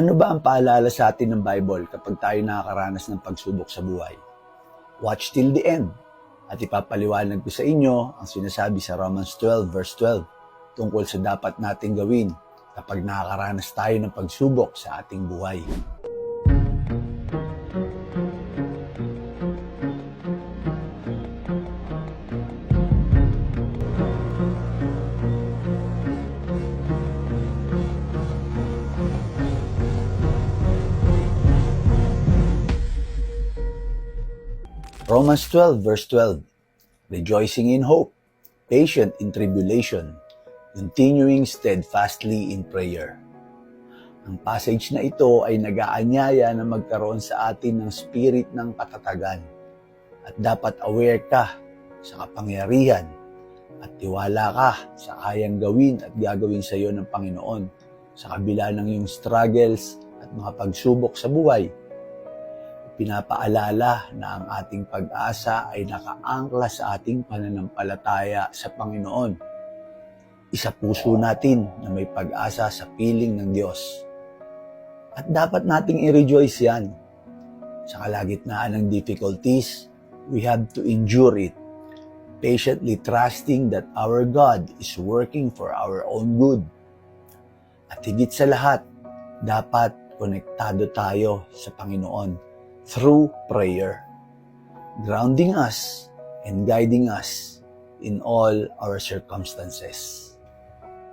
Ano ba ang paalala sa atin ng Bible kapag tayo nakakaranas ng pagsubok sa buhay? Watch till the end at ipapaliwanag ko sa inyo ang sinasabi sa Romans 12 verse 12 tungkol sa dapat nating gawin kapag nakakaranas tayo ng pagsubok sa ating buhay. Romans 12 verse 12 Rejoicing in hope, patient in tribulation, continuing steadfastly in prayer. Ang passage na ito ay nag-aanyaya na magkaroon sa atin ng spirit ng katatagan at dapat aware ka sa kapangyarihan at tiwala ka sa kayang gawin at gagawin sa iyo ng Panginoon sa kabila ng iyong struggles at mga pagsubok sa buhay pinapaalala na ang ating pag-asa ay nakaangkla sa ating pananampalataya sa Panginoon. Isa puso natin na may pag-asa sa piling ng Diyos. At dapat nating i-rejoice yan. Sa kalagitnaan ng difficulties, we have to endure it, patiently trusting that our God is working for our own good. At higit sa lahat, dapat konektado tayo sa Panginoon through prayer, grounding us and guiding us in all our circumstances.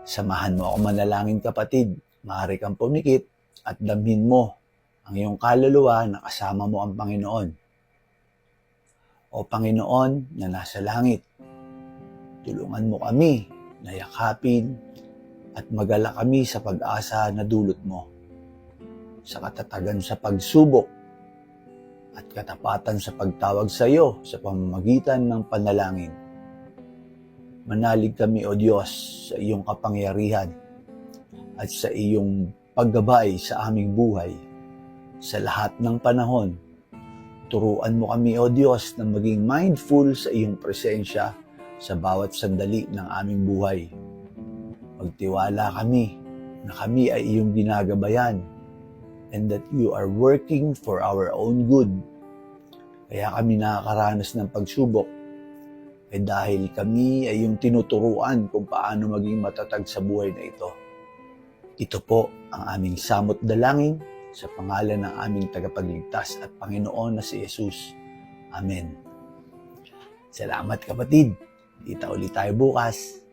Samahan mo ako manalangin kapatid, maaari kang pumikit at damhin mo ang iyong kaluluwa na kasama mo ang Panginoon. O Panginoon na nasa langit, tulungan mo kami na yakapin at magala kami sa pag-asa na dulot mo. Sa katatagan sa pagsubok at katapatan sa pagtawag sa iyo sa pamamagitan ng panalangin. Manalig kami, O Diyos, sa iyong kapangyarihan at sa iyong paggabay sa aming buhay. Sa lahat ng panahon, turuan mo kami, O Diyos, na maging mindful sa iyong presensya sa bawat sandali ng aming buhay. Magtiwala kami na kami ay iyong ginagabayan and that you are working for our own good. Kaya kami nakakaranas ng pagsubok ay dahil kami ay yung tinuturuan kung paano maging matatag sa buhay na ito. Ito po ang aming samot dalangin sa pangalan ng aming tagapagligtas at Panginoon na si Jesus. Amen. Salamat kapatid. Kita ulit tayo bukas.